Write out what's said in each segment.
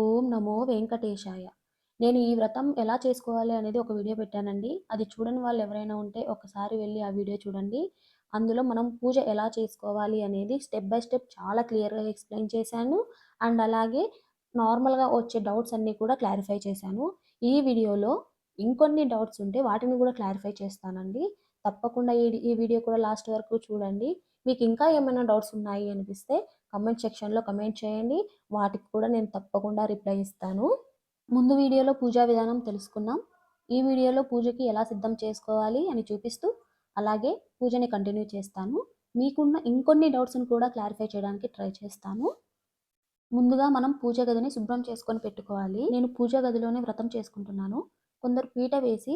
ఓం నమో వెంకటేశాయ. నేను ఈ వ్రతం ఎలా చేసుకోవాలి అనేది ఒక వీడియో పెట్టానండి. అది చూడని వాళ్ళు ఎవరైనా ఉంటే ఒకసారి వెళ్ళి ఆ వీడియో చూడండి. అందులో మనం పూజ ఎలా చేసుకోవాలి అనేది స్టెప్ బై స్టెప్ చాలా క్లియర్గా ఎక్స్ప్లెయిన్ చేశాను. అండ్ అలాగే నార్మల్గా వచ్చే డౌట్స్ అన్నీ కూడా క్లారిఫై చేశాను. ఈ వీడియోలో ఇంకొన్ని డౌట్స్ ఉంటే వాటిని కూడా క్లారిఫై చేస్తానండి. తప్పకుండా ఈ ఈ వీడియో కూడా లాస్ట్ వరకు చూడండి. మీకు ఇంకా ఏమైనా డౌట్స్ ఉన్నాయి అనిపిస్తే కమెంట్ సెక్షన్లో కమెంట్ చేయండి. వాటికి కూడా నేను తప్పకుండా రిప్లై ఇస్తాను. ముందు వీడియోలో పూజా విధానం తెలుసుకున్నాం ఈ వీడియోలో పూజకి ఎలా సిద్ధం చేసుకోవాలి అని చూపిస్తూ అలాగే పూజని కంటిన్యూ చేస్తాను. మీకున్న ఇంకొన్ని డౌట్స్ని కూడా క్లారిఫై చేయడానికి ట్రై చేస్తాను. ముందుగా మనం పూజ గదిని శుభ్రం చేసుకొని పెట్టుకోవాలి. నేను పూజ గదిలోనే వ్రతం చేసుకుంటున్నాను. కొందరు పీట వేసి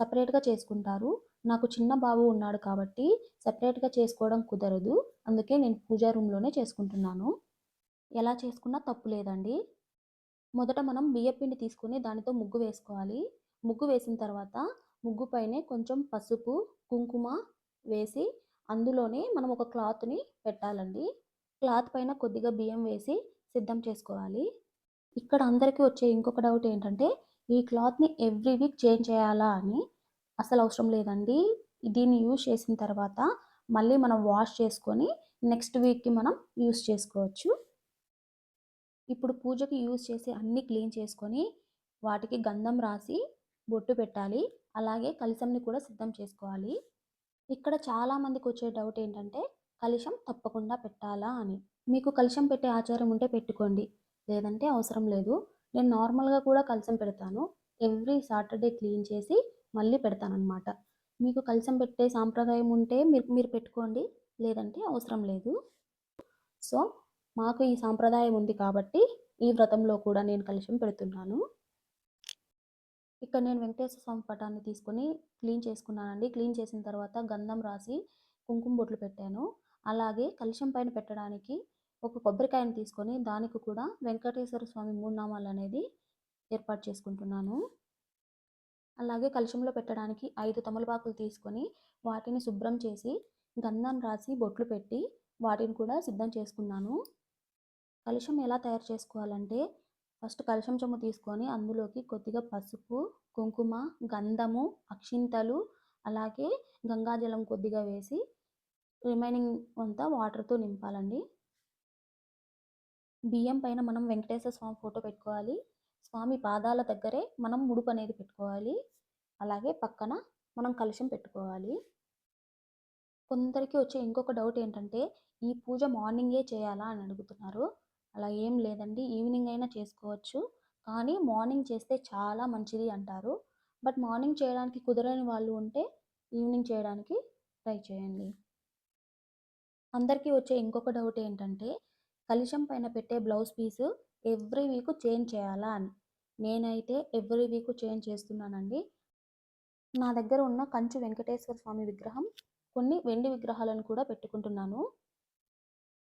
సపరేట్గా చేసుకుంటారు. నాకు చిన్న బాబు ఉన్నాడు కాబట్టి సపరేట్గా చేసుకోవడం కుదరదు. అందుకే నేను పూజా రూమ్లోనే చేసుకుంటున్నాను. ఎలా చేసుకున్నా తప్పు లేదండి. మొదట మనం బియ్యపిండి తీసుకుని దానితో ముగ్గు వేసుకోవాలి. ముగ్గు వేసిన తర్వాత ముగ్గు పైనే కొంచెం పసుపు కుంకుమ వేసి అందులోనే మనం ఒక క్లాత్ని పెట్టాలండి. క్లాత్ పైన కొద్దిగా బియ్యం వేసి సిద్ధం చేసుకోవాలి. ఇక్కడ అందరికీ వచ్చే ఇంకొక డౌట్ ఏంటంటే ఈ క్లాత్ని ఎవ్రీ వీక్ చేంజ్ చేయాలా అని. అసలు అవసరం లేదండి. దీన్ని యూజ్ చేసిన తర్వాత మళ్ళీ మనం వాష్ చేసుకొని నెక్స్ట్ వీక్కి మనం యూస్ చేసుకోవచ్చు. ఇప్పుడు పూజకి యూజ్ చేసి అన్నీ క్లీన్ చేసుకొని వాటికి గంధం రాసి బొట్టు పెట్టాలి. అలాగే కలశంని కూడా సిద్ధం చేసుకోవాలి. ఇక్కడ చాలామందికి వచ్చే డౌట్ ఏంటంటే కలుషం తప్పకుండా పెట్టాలా అని. మీకు కలుషం పెట్టే ఆచారం ఉంటే పెట్టుకోండి. లేదంటే అవసరం లేదు. నేను నార్మల్గా కూడా కలశం పెడతాను. ఎవ్రీ సాటర్డే క్లీన్ చేసి మళ్ళీ పెడతానమాట మీకు కలశం పెట్టే సాంప్రదాయం ఉంటే మీరు మీరు పెట్టుకోండి. లేదంటే అవసరం లేదు. సో మాకు ఈ సాంప్రదాయం ఉంది కాబట్టి ఈ వ్రతంలో కూడా నేను కలుషం పెడుతున్నాను. ఇక్కడ నేను వెంకటేశ్వర స్వామి పటాన్ని తీసుకొని క్లీన్ చేసుకున్నానండి. క్లీన్ చేసిన తర్వాత గంధం రాసి కుంకుమ బొట్లు పెట్టాను. అలాగే కలుషం పైన పెట్టడానికి ఒక కొబ్బరికాయను తీసుకొని దానికి కూడా వెంకటేశ్వర స్వామి మూడు నామాలు అనేది ఏర్పాటు చేసుకుంటున్నాను. అలాగే కలుషంలో పెట్టడానికి ఐదు తమలపాకులు తీసుకొని వాటిని శుభ్రం చేసి గంధం రాసి బొట్లు పెట్టి వాటిని కూడా సిద్ధం చేసుకున్నాను. కలశం ఎలా తయారు చేసుకోవాలంటే ఫస్ట్ కలశం చెమ్ము తీసుకొని అందులోకి కొద్దిగా పసుపు కుంకుమ గంధము అక్షింతలు అలాగే గంగాజలం కొద్దిగా వేసి రిమైనింగ్ అంతా వాటర్తో నింపాలండి. బియ్యం పైన మనం వెంకటేశ్వర స్వామి ఫోటో పెట్టుకోవాలి. స్వామి పాదాల దగ్గరే మనం ముడుపు అనేది పెట్టుకోవాలి. అలాగే పక్కన మనం కలుషం పెట్టుకోవాలి. కొందరికి వచ్చే ఇంకొక డౌట్ ఏంటంటే ఈ పూజ మార్నింగే చేయాలా అని అడుగుతున్నారు. అలా ఏం లేదండి ఈవినింగ్ అయినా చేసుకోవచ్చు. కానీ మార్నింగ్ చేస్తే చాలా మంచిది అంటారు. బట్ మార్నింగ్ చేయడానికి కుదరని వాళ్ళు ఉంటే ఈవినింగ్ చేయడానికి ట్రై చేయండి. అందరికీ వచ్చే ఇంకొక డౌట్ ఏంటంటే కలుషం పైన పెట్టే blouse piece every week change చేయాలా అని. నేనైతే ఎవ్రీ వీక్ చేంజ్ చేస్తున్నానండి. నా దగ్గర ఉన్న కంచు వెంకటేశ్వర స్వామి విగ్రహం కొన్ని వెండి విగ్రహాలను కూడా పెట్టుకుంటున్నాను.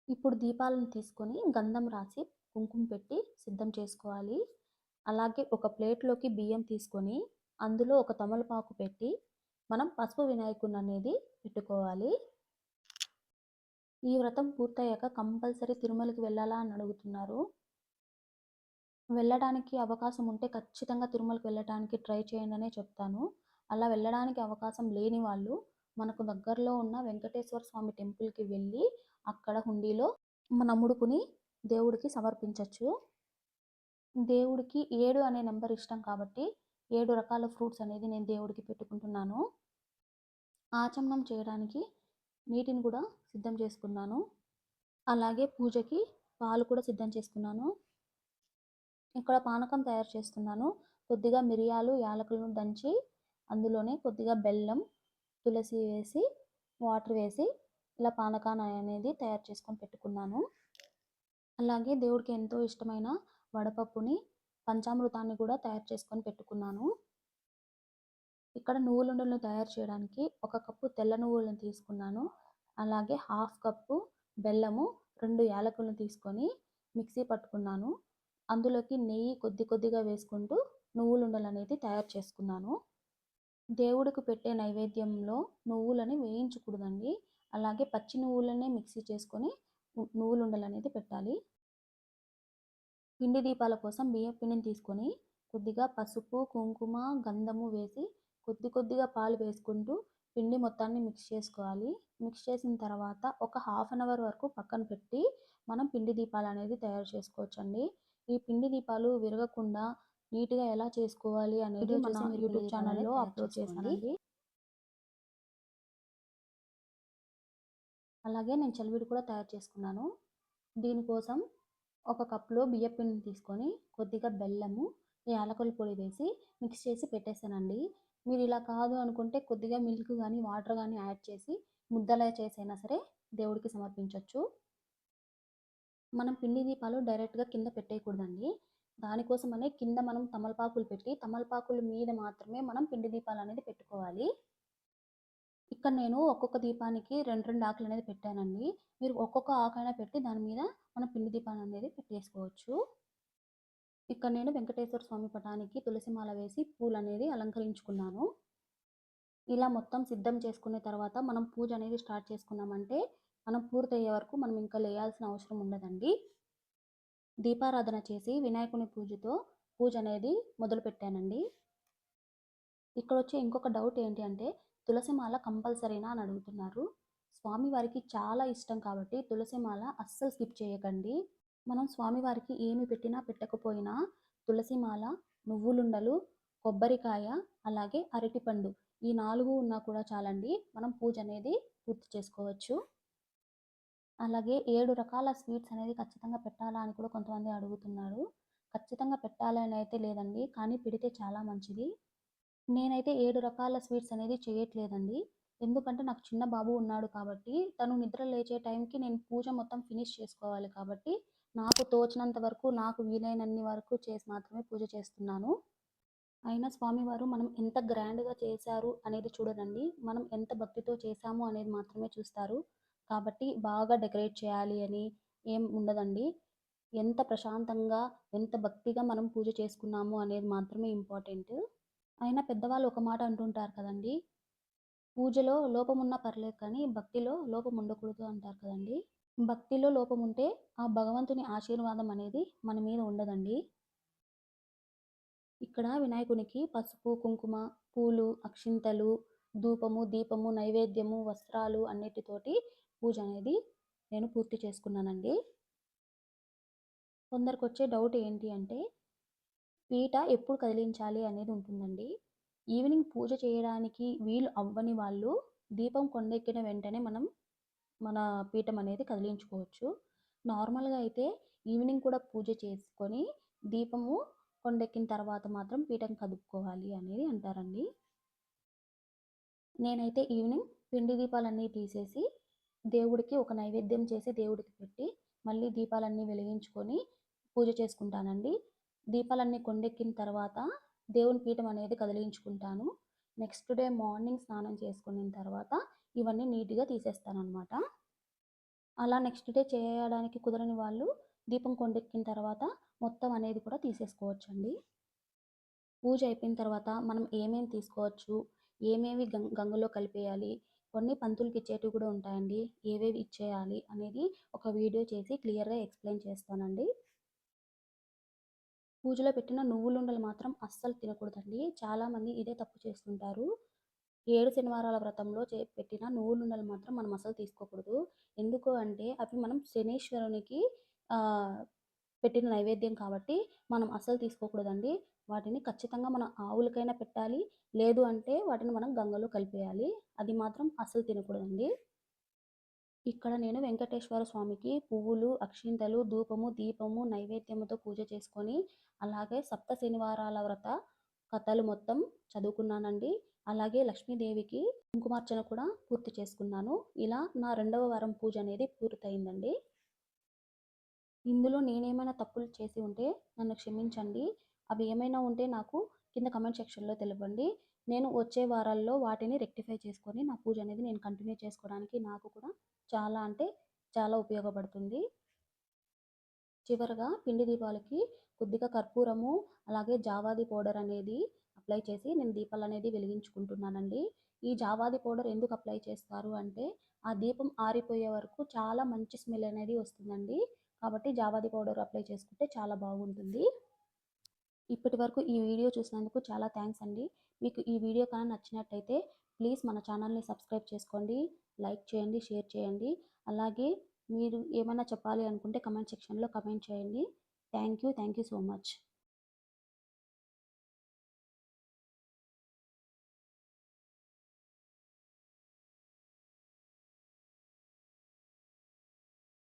ఇప్పుడు దీపాలను తీసుకొని గంధం రాసి కుంకుమ పెట్టి సిద్ధం చేసుకోవాలి. అలాగే ఒక ప్లేట్లోకి బియ్యం తీసుకొని అందులో ఒక తమలపాకు పెట్టి మనం పసుపు వినాయకుని అనేది పెట్టుకోవాలి. ఈ వ్రతం పూర్తయ్యాక కంపల్సరీ తిరుమలకి వెళ్ళాలా అని అడుగుతున్నారు. వెళ్ళడానికి అవకాశం ఉంటే ఖచ్చితంగా తిరుమలకి వెళ్ళడానికి ట్రై చేయండి అనే చెప్తాను. అలా వెళ్ళడానికి అవకాశం లేని వాళ్ళు మనకు దగ్గరలో ఉన్న వెంకటేశ్వర స్వామి టెంపుల్కి వెళ్ళి అక్కడ హుండీలో మన ముడుపుని దేవుడికి సమర్పించవచ్చు దేవుడికి ఏడు అనే నెంబర్ ఇష్టం కాబట్టి ఏడు రకాల ఫ్రూట్స్ అనేది నేను దేవుడికి పెట్టుకుంటున్నాను. ఆచమనం చేయడానికి నీటిని కూడా సిద్ధం చేసుకున్నాను. అలాగే పూజకి పాలు కూడా సిద్ధం చేసుకున్నాను. ఇక్కడ పానకం తయారు చేస్తున్నాను. కొద్దిగా మిరియాలు యాలకులను దంచి అందులోనే కొద్దిగా బెల్లం తులసి వేసి వాటర్ వేసి ఇలా పానకాన్ని అనేది తయారు చేసుకొని పెట్టుకున్నాను. అలాగే దేవుడికి ఎంతో ఇష్టమైన వడపప్పుని పంచామృతాన్ని కూడా తయారు చేసుకొని పెట్టుకున్నాను. ఇక్కడ నువ్వులుండలను తయారు చేయడానికి ఒక కప్పు తెల్ల నువ్వులను తీసుకున్నాను. అలాగే హాఫ్ కప్పు బెల్లము రెండు యాలకులను తీసుకొని మిక్సీ పట్టుకున్నాను. అందులోకి నెయ్యి కొద్ది కొద్దిగా వేసుకుంటూ నువ్వులుండలు అనేది తయారు చేసుకున్నాను. దేవుడికి పెట్టే నైవేద్యంలో నువ్వులని వేయించకూడదండి. అలాగే పచ్చి నువ్వులనే మిక్సీ చేసుకొని నువ్వులుండలు అనేది పెట్టాలి. పిండి దీపాల కోసం బియ్యం పిండిని తీసుకొని కొద్దిగా పసుపు కుంకుమ గంధము వేసి కొద్ది కొద్దిగా పాలు వేసుకుంటూ పిండి మొత్తాన్ని మిక్స్ చేసుకోవాలి. మిక్స్ చేసిన తర్వాత ఒక హాఫ్ అన్ అవర్ వరకు పక్కన పెట్టి మనం పిండి దీపాలు అనేది తయారు చేసుకోవచ్చండి. ఈ పిండి దీపాలు విరగకుండా నీట్గా ఎలా చేసుకోవాలి అనేది మన యూట్యూబ్ ఛానల్లో అప్లోడ్ చేశానండి అలాగే నేను చలివిడి కూడా తయారు చేసుకున్నాను. దీనికోసం ఒక కప్లో బియ్యం పిండిని తీసుకొని కొద్దిగా బెల్లము యాలకుల పొడి వేసి మిక్స్ చేసి పెట్టేశానండి. మీరు ఇలా కాదు అనుకుంటే కొద్దిగా మిల్క్ కానీ వాటర్ కానీ యాడ్ చేసి ముద్దలా చేసైనా సరే దేవుడికి సమర్పించవచ్చు మనం పిండి దీపాలు డైరెక్ట్గా కింద పెట్టేయకూడదండి. దానికోసమనే కింద మనం తమలపాకులు పెట్టి తమలపాకుల మీద మాత్రమే మనం పిండి దీపాలు అనేది పెట్టుకోవాలి. ఇక్కడ నేను ఒక్కొక్క దీపానికి రెండు రెండు ఆకులు అనేది పెట్టానండి. మీరు ఒక్కొక్క ఆకైనా పెట్టి దాని మీద మనం పిండి దీపాలు అనేది పెట్టేసుకోవచ్చు. ఇక్కడ నేను వెంకటేశ్వర స్వామి పటానికి తులసి మాల వేసి పూలు అనేది అలంకరించుకున్నాను. ఇలా మొత్తం సిద్ధం చేసుకున్న తర్వాత మనం పూజ అనేది స్టార్ట్ చేసుకున్నామంటే మనం పూర్తయ్యే వరకు మనం ఇంకా లేయాల్సిన అవసరం ఉండదండి. దీపారాధన చేసి వినాయకుని పూజతో పూజ అనేది మొదలు పెట్టానండి ఇక్కడ వచ్చే ఇంకొక డౌట్ ఏంటి అంటే తులసి మాల కంపల్సరీనా అని అడుగుతున్నారు. స్వామివారికి చాలా ఇష్టం కాబట్టి తులసి మాల అస్సలు స్కిప్ చేయకండి. మనం స్వామివారికి ఏమి పెట్టినా పెట్టకపోయినా తులసి మాల నువ్వులుండలు కొబ్బరికాయ అలాగే అరటిపండు ఈ నాలుగు ఉన్నా కూడా చాలండి మనం పూజ అనేది పూర్తి చేసుకోవచ్చు. అలాగే ఏడు రకాల స్వీట్స్ అనేది ఖచ్చితంగా పెట్టాలా అని కూడా కొంతమంది అడుగుతున్నారు. ఖచ్చితంగా పెట్టాలని అయితే లేదండి. కానీ పెడితే చాలా మంచిది. నేనైతే ఏడు రకాల స్వీట్స్ అనేది చేయట్లేదండి. ఎందుకంటే నాకు చిన్న బాబు ఉన్నాడు కాబట్టి తను నిద్ర లేచే టైంకి నేను పూజ మొత్తం ఫినిష్ చేసుకోవాలి కాబట్టి నాకు తోచినంత వరకు నాకు వీలైనన్ని వరకు చేసి మాత్రమే పూజ చేస్తున్నాను. అయినా స్వామివారు మనం ఎంత గ్రాండ్గా చేశారు అనేది చూడరండి. మనం ఎంత భక్తితో చేశాము అనేది మాత్రమే చూస్తారు. కాబట్టి బాగా డెకరేట్ చేయాలి అని ఏం ఉండదండి. ఎంత ప్రశాంతంగా ఎంత భక్తిగా మనం పూజ చేసుకున్నాము అనేది మాత్రమే ఇంపార్టెంట్. అయినా పెద్దవాళ్ళు ఒక మాట అంటుంటారు కదండి పూజలో లోపం ఉన్నా పర్లేదు కానీ భక్తిలో లోపం ఉండకూడదు అంటారు కదండి. భక్తిలో లోపం ఉంటే ఆ భగవంతుని ఆశీర్వాదం అనేది మన మీద ఉండదండి. ఇక్కడ వినాయకునికి పసుపు కుంకుమ పూలు అక్షింతలు ధూపము దీపము నైవేద్యము వస్త్రాలు అన్నిటితోటి పూజ అనేది నేను పూర్తి చేసుకున్నానండి. కొందరికి వచ్చే డౌట్ ఏంటి అంటే పీట ఎప్పుడు కదిలించాలి అనేది ఉంటుందండి. ఈవినింగ్ పూజ చేయడానికి వీలు అవ్వని వాళ్ళు దీపం కొండెక్కిన వెంటనే మనం మన పీఠం అనేది కదిలించుకోవచ్చు. నార్మల్గా అయితే ఈవినింగ్ కూడా పూజ చేసుకొని దీపము కొండెక్కిన తర్వాత మాత్రం పీఠం కదుపుకోవాలి అనేది అంటారండి. నేనైతే ఈవినింగ్ పిండి దీపాలన్నీ తీసేసి దేవుడికి ఒక నైవేద్యం చేసి దేవుడికి పెట్టి మళ్ళీ దీపాలన్నీ వెలిగించుకొని పూజ చేసుకుంటానండి. దీపాలన్నీ కొండెక్కిన తర్వాత దేవుని పీఠం అనేది కదిలించుకుంటాను. నెక్స్ట్ డే మార్నింగ్ స్నానం చేసుకున్న తర్వాత ఇవన్నీ నీట్గా తీసేస్తానమాట అలా నెక్స్ట్ డే చేయడానికి కుదరని వాళ్ళు దీపం కొండెక్కిన తర్వాత మొత్తం అనేది కూడా తీసేసుకోవచ్చండి. పూజ అయిపోయిన తర్వాత మనం ఏమేమి తీసుకోవచ్చు? ఏమేమి గం గంగలో కలిపేయాలి? కొన్ని పంతులకి ఇచ్చేటివి కూడా ఉంటాయండి. ఏవేవి ఇచ్చేయాలి అనేది ఒక వీడియో చేసి క్లియర్గా ఎక్స్ప్లెయిన్ చేస్తానండి. పూజలో పెట్టిన నువ్వులుండలు మాత్రం అస్సలు తినకూడదండి. చాలామంది ఇదే తప్పు చేస్తుంటారు. ఏడు శనివారాల వ్రతంలో చే పెట్టిన నువ్వులుండలు మాత్రం మనం అసలు తీసుకోకూడదు. ఎందుకు అంటే అవి మనం శనీశ్వరునికి పెట్టిన నైవేద్యం కాబట్టి మనం అస్సలు తీసుకోకూడదండి. వాటిని ఖచ్చితంగా మనం ఆవులకైనా పెట్టాలి. లేదు అంటే వాటిని మనం గంగలో కలిపేయాలి. అది మాత్రం అస్సలు తినకూడదండి. ఇక్కడ నేను వెంకటేశ్వర స్వామికి పువ్వులు అక్షింతలు ధూపము దీపము నైవేద్యముతో పూజ చేసుకొని అలాగే సప్త శనివారాల వ్రత కథలు మొత్తం చదువుకున్నానండి. అలాగే లక్ష్మీదేవికి కుంకుమార్చన కూడా పూర్తి చేసుకున్నాను. ఇలా నా రెండవ వారం పూజ అనేది పూర్తయిందండి. ఇందులో నేనేమైనా తప్పులు చేసి ఉంటే నన్ను క్షమించండి. అవి ఏమైనా ఉంటే నాకు కింద కమెంట్ సెక్షన్లో తెలియండి నేను వచ్చే వారాల్లో వాటిని రెక్టిఫై చేసుకొని నా పూజ అనేది నేను కంటిన్యూ చేసుకోవడానికి నాకు కూడా చాలా అంటే చాలా ఉపయోగపడుతుంది. చివరగా పిండి దీపాలకి కొద్దిగా కర్పూరము అలాగే జావాది పౌడర్ అనేది అప్లై చేసి నేను దీపాలు అనేది వెలిగించుకుంటున్నానండి. ఈ జావాది పౌడర్ ఎందుకు అప్లై చేస్తారు అంటే ఆ దీపం ఆరిపోయే వరకు చాలా మంచి స్మెల్ అనేది వస్తుందండి. కాబట్టి జావాది పౌడర్ అప్లై చేసుకుంటే చాలా బాగుంటుంది. ఇప్పటి వరకు ఈ వీడియో చూసినందుకు చాలా థ్యాంక్స్ అండి. మీకు ఈ వీడియో కానీ నచ్చినట్టయితే ప్లీజ్ మన ఛానల్ని సబ్స్క్రైబ్ చేసుకోండి లైక్ చేయండి షేర్ చేయండి. అలాగే మీరు ఏమైనా చెప్పాలి అనుకుంటే కమెంట్ సెక్షన్లో కమెంట్ చేయండి. Thank you thank you so much.